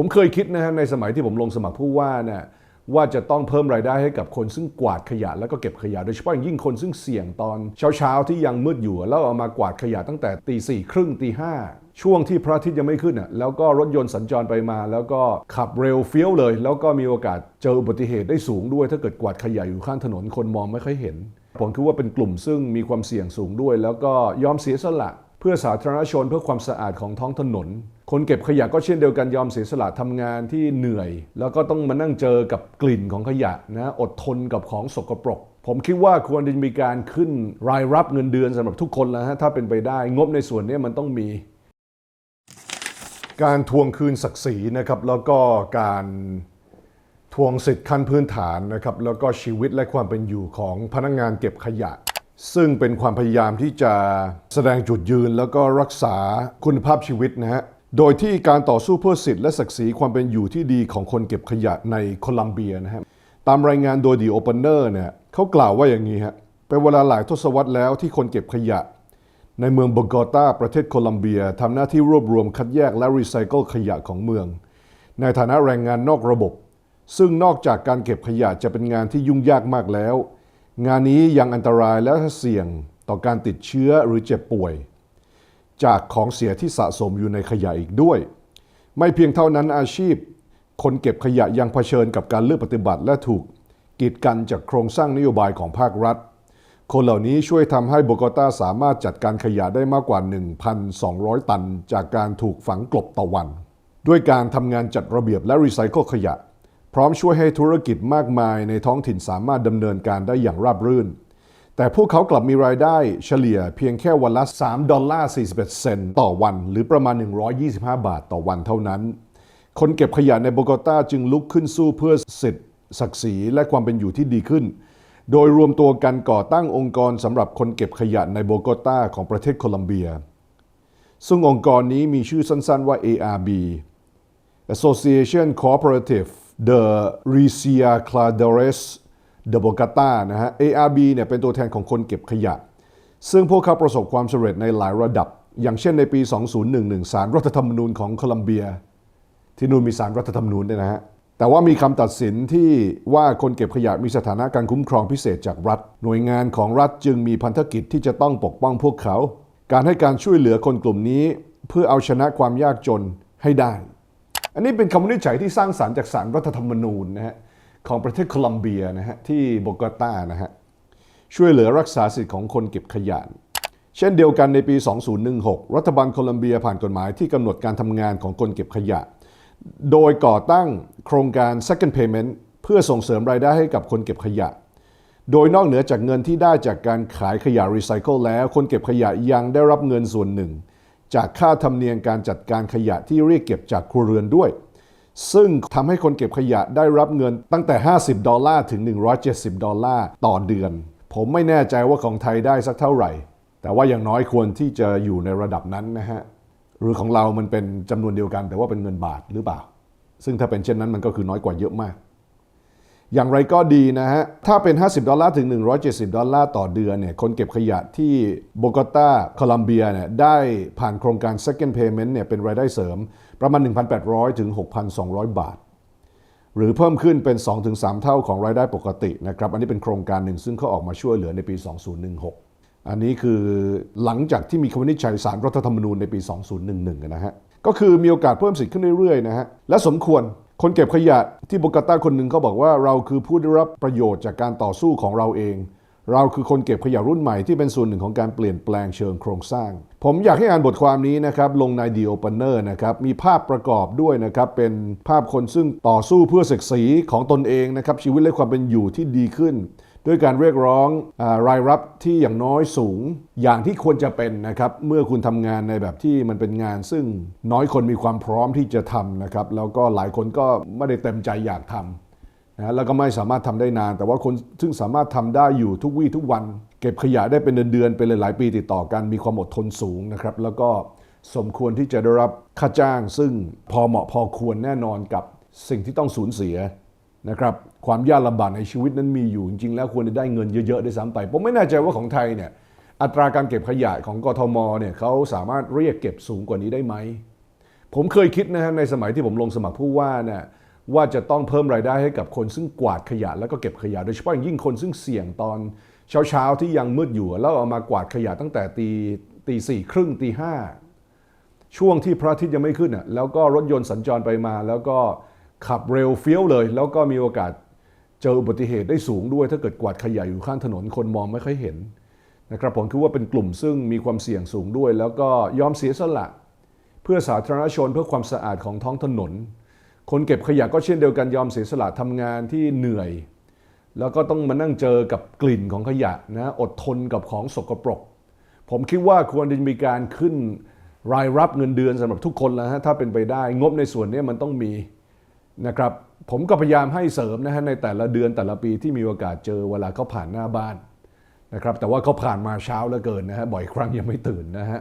ผมเคยคิดนะฮะในสมัยที่ผมลงสมัครผู้ว่าเนี่ยว่าจะต้องเพิ่มรายได้ให้กับคนซึ่งกวาดขยะแล้วก็เก็บขยะ โดยเฉพาะอย่างยิ่งคนซึ่งเสี่ยงตอนเช้าๆที่ยังมืดอยู่ แล้วเอามากวาดขยะตั้งแต่ตีสี่ครึ่งตีห้าช่วงที่พระอาทิตย์ยังไม่ขึ้นอะแล้วก็รถยนต์สัญจรไปมา แล้วก็ขับเร็วเฟี้ยวเลย แล้วก็มีโอกาสเจออุบัติเหตุได้สูงด้วย ถ้าเกิดกวาดขยะอยู่ข้างถนนคนมองไม่ค่อยเห็น ผมคิดว่าเป็นกลุ่มซึ่งมีความเสี่ยงสูงด้วย แล้วก็ยอมเสียสละ เพื่อสาธารณชนเพื่อความสะอาดของท้องถนน คนเก็บขยะก็เช่นเดียวกันยอมเสียสละทำงานที่เหนื่อย แล้วก็ต้องมานั่งเจอกับกลิ่นของขยะนะอดทนกับของสกปรก ผมคิดว่าควรจะมีการขึ้นรายรับเงินเดือนสำหรับทุกคนแล้วฮะถ้าเป็นไปได้งบในส่วนนี้มันต้องมี การทวงคืนศักดิ์ศรีนะครับแล้วก็การทวงสิทธิ์ขั้นพื้นฐานนะครับแล้วก็ชีวิตและความเป็นอยู่ของพนักงานเก็บขยะ ซึ่งเป็นความพยายามที่จะแสดงจุดยืนแล้วก็รักษาคุณภาพชีวิตนะฮะ โดยที่การต่อสู้เพื่อสิทธิและศักดิ์ศรีความเป็นอยู่ที่ดีของคนเก็บขยะในโคลัมเบียนะฮะ ตามรายงานโดยดีโอเปเนอร์เนี่ยเขากล่าวว่าอย่างนี้ฮะ เป็นเวลาหลายทศวรรษแล้วที่คนเก็บขยะ ในเมืองบโกตาประเทศโคลัมเบียทำหน้าที่รวบรวมคัดแยกและรีไซเคิลขยะของเมือง ในฐานะแรงงานนอกระบบ ซึ่งนอกจากการเก็บขยะจะเป็นงานที่ยุ่งยากมากแล้ว งานนี้ยังอันตรายและเสี่ยงต่อการติดเชื้อหรือเจ็บป่วย จากของเสียที่สะสมอยู่ในขยะอีกด้วย ไม่เพียงเท่านั้นอาชีพ คนเก็บขยะยังเผชิญกับการเลือกปฏิบัติและถูกกีดกันจากโครงสร้างนโยบายของภาครัฐ คนเหล่านี้ช่วยทำให้โบกตาสามารถจัดการขยะได้มากกว่า 1,200 ตัน จากการถูกฝังกลบต่อวัน ด้วยการทำงานจัดระเบียบและรีไซเคิลขยะ พร้อมช่วยให้ธุรกิจมากมายในท้องถิ่นสามารถดำเนินการได้อย่างราบรื่น แต่พวกเขากลับมีรายได้เฉลี่ยเพียงแค่วันละ 3 ดอลลาร์ 41 เซนต์ต่อวัน หรือประมาณ 125 บาทต่อวันเท่านั้น คนเก็บขยะในโบโกตาจึงลุกขึ้นสู้เพื่อสิทธิศักดิ์ศรีและความเป็นอยู่ที่ดีขึ้น โดยรวมตัวกันก่อตั้งองค์กรสำหรับคนเก็บขยะในโบโกตาของประเทศโคลัมเบีย ซึ่งองค์กรนี้มีชื่อสั้นๆว่า ARB Association Cooperative de Ricia Claderes de Bogota นะฮะ ARB เนี่ยเป็นตัวแทนของคนเก็บขยะ ซึ่งพวกเขาประสบความสำเร็จในหลายระดับ อย่างเช่นในปี 2011 สารรัฐธรรมนูญของโคลัมเบีย ที่นู่นมีสารรัฐธรรมนูญด้วยนะฮะแต่ว่ามีคำตัดสินที่ว่าคนเก็บขยะมีสถานะการคุ้มครองพิเศษจากรัฐ หน่วยงานของรัฐจึงมีพันธกิจที่จะต้องปกป้องพวกเขา การให้การช่วยเหลือคนกลุ่มนี้ เพื่อเอาชนะความยากจนให้ได้ อันนี้เป็นคำวินิจฉัยที่สร้างสารรค์จากสารรัฐธรรมนูญนะฮะของประเทศโคลัมเบียนะฮะที่โบกตานะฮะช่วยเหลือรักษาสิทธิ์ของคนเก็บขยะเช่นเดียวกันในปี 2016 รัฐบาลโคลัมเบียผ่านกฎหมายที่กำหนดการทำงานของคนเก็บขยะ โดยก่อตั้งโครงการ second payment เพื่อส่งเสริมรายได้ให้กับคนเก็บขยะ โดยนอกเหนือจากเงินที่ได้จากการขายขยะรีไซเคิลแล้ว คนเก็บขยะยังได้รับเงินส่วนหนึ่ง จากค่าธรรมเนียมการจัดการขยะที่เรียกเก็บจากครัวเรือนด้วย ซึ่งทำให้คนเก็บขยะได้รับเงินตั้งแต่ 50 ดอลลาร์ถึง 170 ดอลลาร์ต่อเดือน ผมไม่แน่ใจว่าของไทยได้สักเท่าไหร่ แต่ว่าอย่างน้อยควรที่จะอยู่ในระดับนั้นนะฮะ หรือของเรามันเป็นจำนวนเดียวกัน แต่ว่าเป็นเงินบาทหรือเปล่า ซึ่งถ้าเป็นเช่นนั้นมันก็คือน้อยกว่าเยอะมาก อย่างไรก็ดีนะฮะ ถ้าเป็น 50 ดอลลาร์ถึง 170 ดอลลาร์ต่อเดือนเนี่ย คนเก็บขยะที่โบกตาโคลัมเบียเนี่ย ได้ผ่านโครงการ second payment เนี่ย เป็นรายได้เสริมประมาณ 1,800 ถึง 6,200 บาท หรือเพิ่มขึ้นเป็น 2-3 เท่าของรายได้ปกตินะครับ อันนี้เป็นโครงการหนึ่งซึ่งเขาออกมาช่วยเหลือในปี 2016 อันนี้คือหลังจากที่มีคำวินิจฉัยสารรัฐธรรมนูญในปี 2011 นะฮะ ก็คือมีโอกาสเพิ่มสิทธิ์ขึ้นเรื่อยๆนะฮะ และสมควร คนเก็บขยะที่โบกตาคนหนึ่งเขาบอกว่าเราคือผู้ได้รับประโยชน์จากการต่อสู้ของเราเอง เราคือคนเก็บขยะรุ่นใหม่ที่เป็นส่วนหนึ่งของการเปลี่ยนแปลงเชิงโครงสร้าง ผมอยากให้อ่านบทความนี้นะครับลงใน The Opener นะครับมีภาพประกอบด้วยนะครับเป็นภาพคนซึ่งต่อสู้เพื่อศักดิ์ศรีของตนเองนะครับชีวิตและความเป็นอยู่ที่ดีขึ้น ด้วยการเรียกร้องอรายรับที่อย่างน้อยสูงอย่างที่ควรจะเป็นนะครับ เมื่อคุณทำงานในแบบที่มันเป็นงานซึ่งน้อยคนมีความพร้อมที่จะทำนะครับ แล้วก็หลายคนก็ไม่ได้เต็มใจอยากทำนะแล้วก็ไม่สามารถทำได้นาน แต่ว่าคนซึ่งสามารถทำได้อยู่ทุกวี่ทุกวัน เก็บขยะได้เป็นเดือนๆเป็นหลายๆปีติดต่อกันมีความอดทนสูงนะครับ แล้วก็สมควรที่จะได้รับค่าจ้าง ซึ่งพอเหมาะพอควรแน่นอนกับสิ่งที่ต้องสูญเสีย นะครับความยากลำบากในชีวิตนั้นมีอยู่จริงๆแล้วควรจะได้เงินเยอะๆด้วยซ้ำไป ผมไม่แน่ใจว่าของไทยเนี่ยอัตราการเก็บขยะของกทมเนี่ยเขาสามารถเรียกเก็บสูงกว่านี้ได้ไหม ผมเคยคิดนะฮะในสมัยที่ผมลงสมัครผู้ว่าเนี่ยว่าจะต้องเพิ่มรายได้ให้กับคนซึ่งกวาดขยะ แล้วก็เก็บขยะ โดยเฉพาะอย่างยิ่งคนซึ่งเสี่ยงตอนเช้าๆที่ยังมืดอยู่ แล้วเอามากวาดขยะตั้งแต่ตีตีสี่ครึ่งตีห้าช่วงที่พระอาทิตย์ยังไม่ขึ้นอะแล้วก็รถยนต์สัญจรไปมาแล้วก็ ขับเร็วเฟี้ยวเลย แล้วก็มีโอกาสเจออุบัติเหตุได้สูงด้วย ถ้าเกิดกวาดขยะอยู่ข้างถนนคนมองไม่ค่อยเห็นนะครับผมคิดว่าเป็นกลุ่มซึ่งมีความเสี่ยงสูงด้วย แล้วก็ยอมเสียสละ เพื่อสาธารณชนเพื่อความสะอาดของท้องถนน คนเก็บขยะก็เช่นเดียวกันยอมเสียสละทำงานที่เหนื่อย แล้วก็ต้องมานั่งเจอกับกลิ่นของขยะนะอดทนกับของสกปรก ผมคิดว่าควรจะมีการขึ้นรายรับเงินเดือนสำหรับทุกคนแล้วฮะถ้าเป็นไปได้งบในส่วนนี้มันต้องมี นะครับผมก็พยายามให้เสริมนะฮะในแต่ละเดือนแต่ละปีที่มีโอกาสเจอเวลาเขาผ่านหน้าบ้านนะครับแต่ว่าเขาผ่านมาเช้าเหลือเกินนะฮะบ่อยครั้งยังไม่ตื่นนะฮะ